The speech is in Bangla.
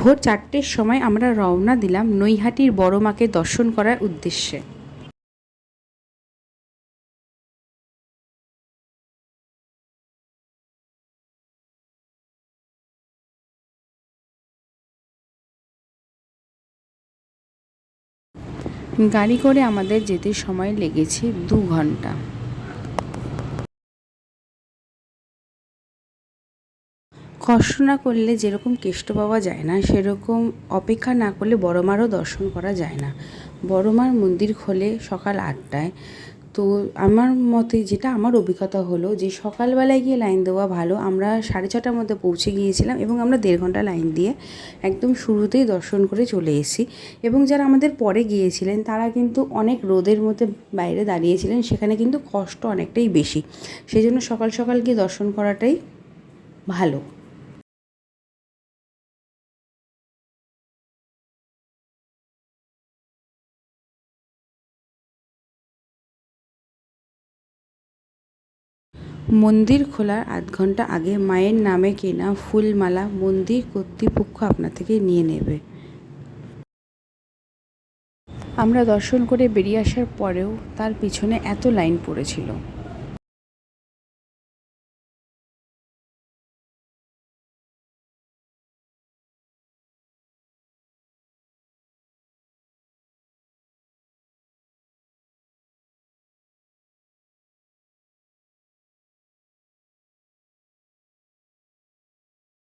ভোর চারটের সময় আমরা রওনা দিলাম নৈহাটির বড় মাকে দর্শন করার উদ্দেশ্যে। গাড়ি করে আমাদের যেতে সময় লেগেছে দু ঘণ্টা। কষ্ট না করলে যেরকম কেষ্ট পাওয়া যায় না, সেরকম অপেক্ষা না করলে বড় মারও দর্শন করা যায় না। বড় মার মন্দির খোলে সকাল আটটায়। তো আমার মতে যেটা আমার অভিজ্ঞতা হলো যে সকালবেলায় গিয়ে লাইন দেওয়া ভালো। আমরা সাড়ে ছটার মধ্যে পৌঁছে গিয়েছিলাম এবং আমরা দেড় ঘণ্টা লাইন দিয়ে একদম শুরুতেই দর্শন করে চলে এসেছি। এবং যারা আমাদের পরে গিয়েছিলেন, তারা কিন্তু অনেক রোদের মধ্যে বাইরে দাঁড়িয়েছিলেন, সেখানে কিন্তু কষ্ট অনেকটাই বেশি। সেই জন্য সকাল সকাল গিয়ে দর্শন করাটাই ভালো। মন্দির খোলার আধ ঘণ্টা আগে মায়ের নামে কেনা ফুলমালা মন্দির কর্তৃপক্ষ আপনার থেকে নিয়ে নেবে। আমরা দর্শন করে বেরিয়ে আসার পরেও তার পিছনে এত লাইন পড়েছিল।